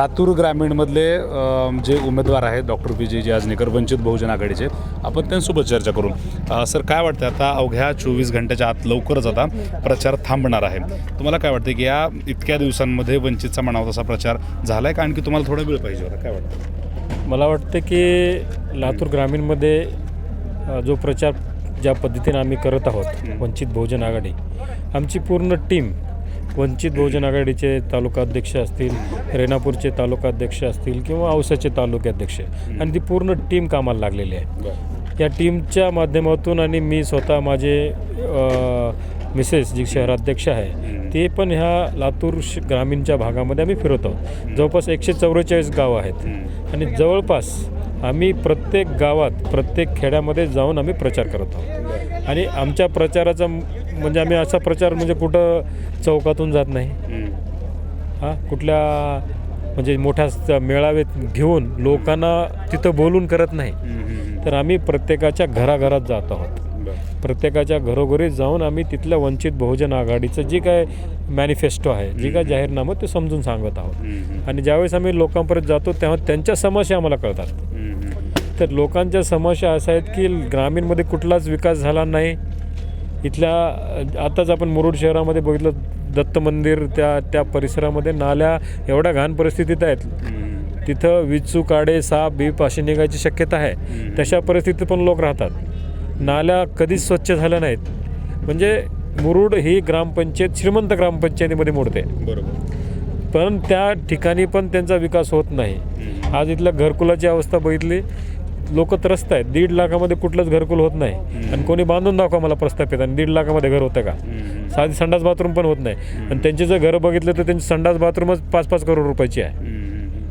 लातूर ग्रामीणमधले जे उमेदवार आहेत डॉक्टर विजयजी आजनेकर वंचित बहुजन आघाडीचे आपण त्यांच्यासोबत चर्चा करू. सर काय वाटतं आता अवघ्या चोवीस घंट्याच्या आत लवकरच आता प्रचार थांबणार आहे. तुम्हाला काय वाटतं की या इतक्या दिवसांमध्ये वंचितचा म्हणावा तसा प्रचार झाला आहे का? आणखी तुम्हाला थोडा वेळ पाहिजे होता काय वाटतं मला वाटतं की लातूर ग्रामीणमध्ये जो प्रचार ज्या पद्धतीने आम्ही करत आहोत वंचित बहुजन आघाडी आमची पूर्ण टीम वंचित बहुजन आघाडीचे तालुका अध्यक्ष असतील रेणापूरचे तालुका अध्यक्ष असतील किंवा औसाचे तालुकाध्यक्ष आणि ती पूर्ण टीम कामाला लागलेली आहे. या टीमच्या माध्यमातून आणि मी स्वतः माझे मिसेस जी शहराध्यक्ष आहे ते पण ह्या लातूर ग्रामीणच्या भागामध्ये आम्ही फिरत आहोत. जवळपास एकशे चौवेचाळीस गावं आहेत. आणि जवळपास आम्ही प्रत्येक गावात प्रत्येक खेड्यामध्ये जाऊन आम्ही प्रचार करत आहोत. आणि आमच्या प्रचाराचा म्हणजे आम्ही असा प्रचार म्हणजे कुठं चौकातून जात नाही. हां कुठल्या म्हणजे मोठ्या मेळावेत घेऊन लोकांना तिथं बोलून करत नाही. तर आम्ही प्रत्येकाच्या घराघरात जात आहोत. प्रत्येकाच्या घरोघरी जाऊन आम्ही तिथल्या वंचित बहुजन आघाडीचं जे काय मॅनिफेस्टो आहे जे काय जाहीरनामं ते समजून सांगत आहोत. आणि ज्यावेळेस आम्ही लोकांपर्यंत जातो तेव्हा त्यांच्या समस्या आम्हाला कळतात. तर लोकांच्या समस्या अशा आहेत की ग्रामीणमध्ये कुठलाच विकास झाला नाही. इथल्या आताच आपण मुरुड शहरामध्ये बघितलं दत्त मंदिर त्या त्या परिसरामध्ये नाल्या एवढ्या घाण परिस्थितीत आहेत. तिथं विचू काडे साप बीप अशी निघायची शक्यता आहे. तशा परिस्थितीत पण लोक राहतात. नाल्या कधीच स्वच्छ झाल्या नाहीत. म्हणजे मुरुड ही ग्रामपंचायत श्रीमंत ग्रामपंचायतीमध्ये मोडते. बरोबर. पण त्या ठिकाणी पण त्यांचा विकास होत नाही. आज इथल्या घरकुलाची अवस्था बघितली लोक त्रस्त आहेत. दीड लाखामध्ये कुठलंच घरकुल होत नाही. आणि कोणी बांधून दाखवा मला प्रस्थापित आणि दीड लाखामध्ये घर होतं का? साधी संडास बाथरूम पण होत नाही. आणि त्यांचे जर घरं बघितलं तर त्यांची संडास बाथरूमच पाच पाच करोड रुपयाची आहे.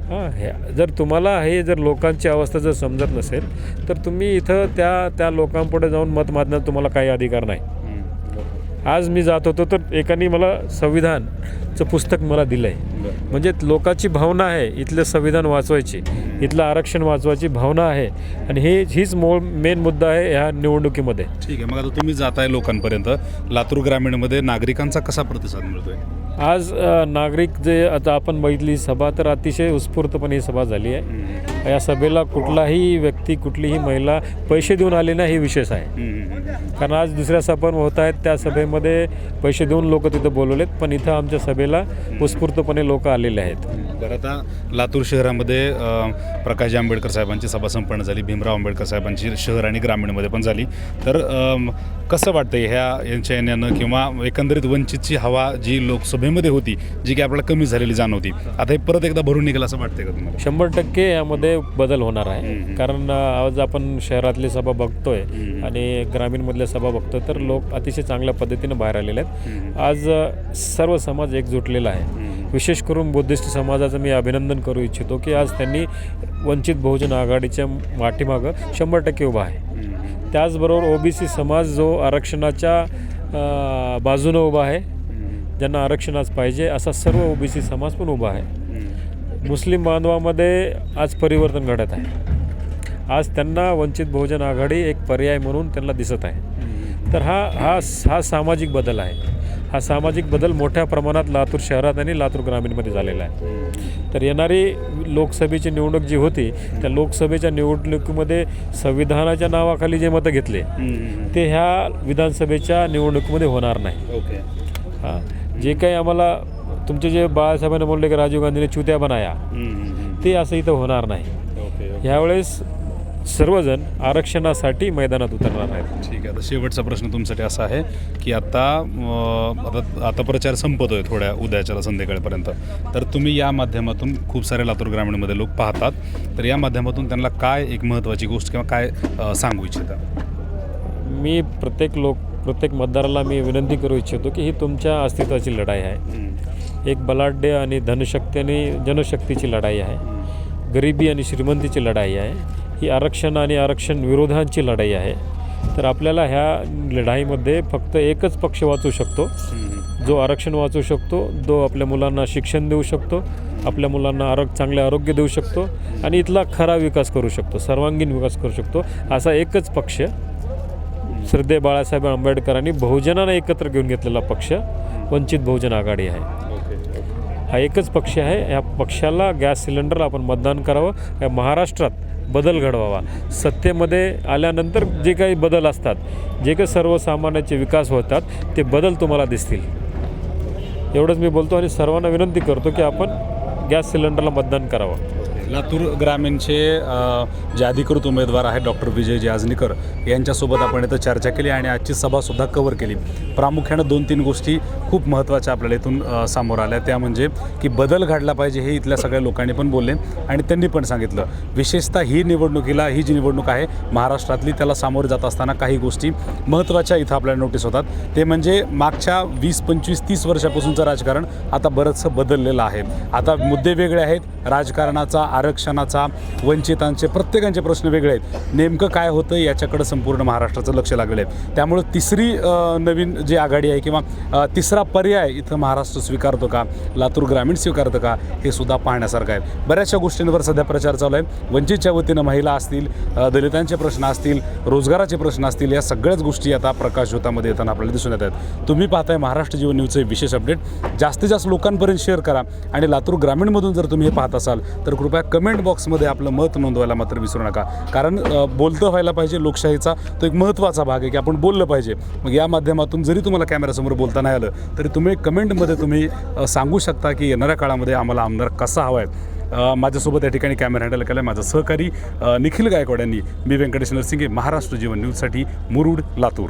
हां जर तुम्हाला हे जर लोकांची अवस्था जर समजत नसेल तर तुम्ही इथं त्या त्या लोकांपुढे जाऊन मत मागण्यात तुम्हाला काही अधिकार नाही. आज मी जात होतो तर एकाने मला संविधानचं पुस्तक मला दिलं आहे म्हणजे लोकांची भावना आहे इथलं संविधान वाचवायची इथलं आरक्षण वाचवायची भावना आहे. आणि हे हीच मूळ मेन मुद्दा आहे ह्या निवडणुकीमध्ये. ठीक आहे मग आता तुम्ही जाताय लोकांपर्यंत. लातूर ग्रामीणमध्ये नागरिकांचा कसा प्रतिसाद मिळतोय? आज नागरिक जे आता आपण बघितली सभा तर अतिशय उत्स्फूर्तपणे ही सभा झाली आहे. या सभेला कुठलाही व्यक्ती कुठलीही महिला पैसे देऊन आले नाही हे विशेष आहे. कारण आज दुसऱ्या सभा होत आहेत त्या सभेमध्ये पैसे देऊन लोक तिथं बोलवलेत पण इथं आमच्या सभेला उत्स्फूर्तपणे लोक आलेले आहेत. बरं आता लातूर शहरामध्ये प्रकाश आंबेडकर साहेबांची सभा संपन्न झाली भीमराव आंबेडकर साहेबांची शहर आणि ग्रामीणमध्ये पण झाली. तर कसं वाटतंय ह्या यांच्या येण्यानं किंवा एकंदरीत वंचितची हवा जी लोकसभेमध्ये होती जी की आपल्याला कमी झालेली जाणवती. आता हे परत एकदा भरून निघेल असं वाटतंय का तुम्हाला? शंभर टक्के यामध्ये बदल होणार आहे. कारण आज आपण शहरातली सभा बघतोय. आणि ग्रामीणमधल्या सभा बघतोय तर लोक अतिशय चांगल्या पद्धतीनं बाहेर आलेले आहेत. आज सर्व समाज एकजुटलेला आहे. विशेष करून बुद्धिस्ट समाजाचं मी अभिनंदन करू इच्छितो की आज त्यांनी वंचित बहुजन आघाडीच्या पाठीमागं शंभर टक्के उभा आहे. त्याचबरोबर ओबीसी समाज जो आरक्षणाच्या बाजूनं उभा आहे ज्यांना आरक्षण आज पाहिजे असा सर्व ओबीसी समाज पण उभा आहे. मुस्लिम बांधवामध्ये आज परिवर्तन घडत आहे. आज त्यांना वंचित बहुजन आघाडी एक पर्याय म्हणून त्यांना दिसत आहे. तर हा हा हा सामाजिक बदल आहे. हा सामाजिक बदल मोठ्या प्रमाणात लातूर शहरात आणि लातूर ग्रामीणमध्ये झालेला आहे. तर येणारी लोकसभेची निवडणूक जी होती त्या लोकसभेच्या निवडणुकीमध्ये संविधानाच्या नावाखाली जे मतं घेतले ते ह्या विधानसभेच्या निवडणुकीमध्ये होणार नाही. ओके. हां. जे काही आम्हाला तुमचे जे बाळासाहेबांनी बोलले की राजीव गांधीने चुत्या बनाया ते असं इथं होणार नाही. ह्यावेळेस सर्वजण आरक्षणासाठी मैदानात उतरणार आहेत. ठीक आहे आता शेवटचा प्रश्न तुमच्यासाठी असा आहे की आता आता आता प्रचार संपतोय थोड्या उद्याच्याला संध्याकाळपर्यंत. तर तुम्ही या माध्यमातून खूप सारे लातूर ग्रामीणमध्ये लोक पाहतात. तर या माध्यमातून त्यांना काय एक महत्त्वाची गोष्ट किंवा काय सांगू इच्छिता? मी प्रत्येक लोक प्रत्येक मतदाराला मी विनंती करू इच्छितो की ही तुमच्या अस्तित्वाची लढाई आहे. एक बलाढ्य आणि धनशक्ती आणि जनशक्तीची लढाई आहे. गरिबी आणि श्रीमंतीची लढाई आहे. ही आरक्षण आणि आरक्षण विरोधांची लढाई आहे. तर आपल्याला ह्या लढाईमध्ये फक्त एकच पक्ष वाचू शकतो. जो आरक्षण वाचू शकतो जो आपल्या मुलांना शिक्षण देऊ शकतो आपल्या मुलांना आरोग्य चांगले आरोग्य देऊ शकतो आणि इथला खरा विकास करू शकतो सर्वांगीण विकास करू शकतो असा एकच पक्ष. श्रद्धे बाळासाहेब आंबेडकरांनी बहुजनांना एकत्र घेऊन घेतलेला पक्ष वंचित बहुजन आघाडी आहे. हा एकच पक्ष आहे. या पक्षाला गॅस सिलेंडरला आपण मतदान करावं या महाराष्ट्रात बदल घडवावा. सत्तेमध्ये आल्यानंतर जे काही बदल असतात जे काही सर्वसामान्याचे विकास होतात ते बदल तुम्हाला दिसतील. एवढंच मी बोलतो आणि सर्वांना विनंती करतो की आपण गॅस सिलेंडरला मतदान करावं. लातूर ग्रामीणचे जे अधिकृत उमेदवार आहेत डॉक्टर विजय जाजनीकर यांच्यासोबत आपण इथं चर्चा केली आणि आजची सभासुद्धा कव्हर केली. प्रामुख्यानं दोन तीन गोष्टी खूप महत्त्वाच्या आपल्याला इथून समोर आल्या. त्या म्हणजे की बदल घडला पाहिजे हे इथल्या सगळ्या लोकांनी पण बोलले आणि त्यांनी पण सांगितलं. विशेषतः ही निवडणुकीला ही जी निवडणूक आहे महाराष्ट्रातली त्याला सामोरे जात असताना काही गोष्टी महत्त्वाच्या इथं आपल्याला नोटीस होतात. ते म्हणजे मागच्या वीस पंचवीस तीस वर्षापासूनचं राजकारण आता बरंचसं बदललेलं आहे. आता मुद्दे वेगळे आहेत. राजकारणाचा आरक्षणाचा वंचितांचे प्रत्येकांचे प्रश्न वेगळे आहेत. नेमकं काय होतं याच्याकडं संपूर्ण महाराष्ट्राचं लक्ष लागलेलं आहे. त्यामुळं तिसरी नवीन जी आघाडी आहे किंवा तिसरा पर्याय इथं महाराष्ट्र स्वीकारतो का? लातूर ग्रामीण स्वीकारतं का? हे सुद्धा पाहण्यासारखं आहे. बऱ्याचशा गोष्टींवर सध्या प्रचार चालू आहे. वंचितच्या वतीनं महिला असतील दलितांचे प्रश्न असतील रोजगाराचे प्रश्न असतील या सगळ्याच गोष्टी आता प्रकाशझोतामध्ये येताना आपल्याला दिसून येत आहेत. तुम्ही पाहताय महाराष्ट्र जीवन न्यूजचे विशेष अपडेट. जास्तीत जास्त लोकांपर्यंत शेअर करा आणि लातूर ग्रामीणमधून जर तुम्ही हे पाहत असाल तर कृपया कमेंट बॉक्समध्ये आपलं मत नोंदवायला मात्र विसरू नका. कारण बोलतं व्हायला पाहिजे लोकशाहीचा तो एक महत्त्वाचा भाग आहे की आपण बोललं पाहिजे. मग या माध्यमातून जरी तुम्हाला कॅमेऱ्यासमोर बोलता नाही आलं तरी तुम्ही कमेंटमध्ये तुम्ही सांगू शकता की येणाऱ्या काळामध्ये आम्हाला आमदार कसा हवा आहे. माझ्यासोबत या ठिकाणी कॅमेरा हँडल केला आहे माझा सहकारी निखिल गायकवाड यांनी. मी व्यंकटेश नरसिंगे महाराष्ट्र जीवन न्यूजसाठी मुरुड लातूर.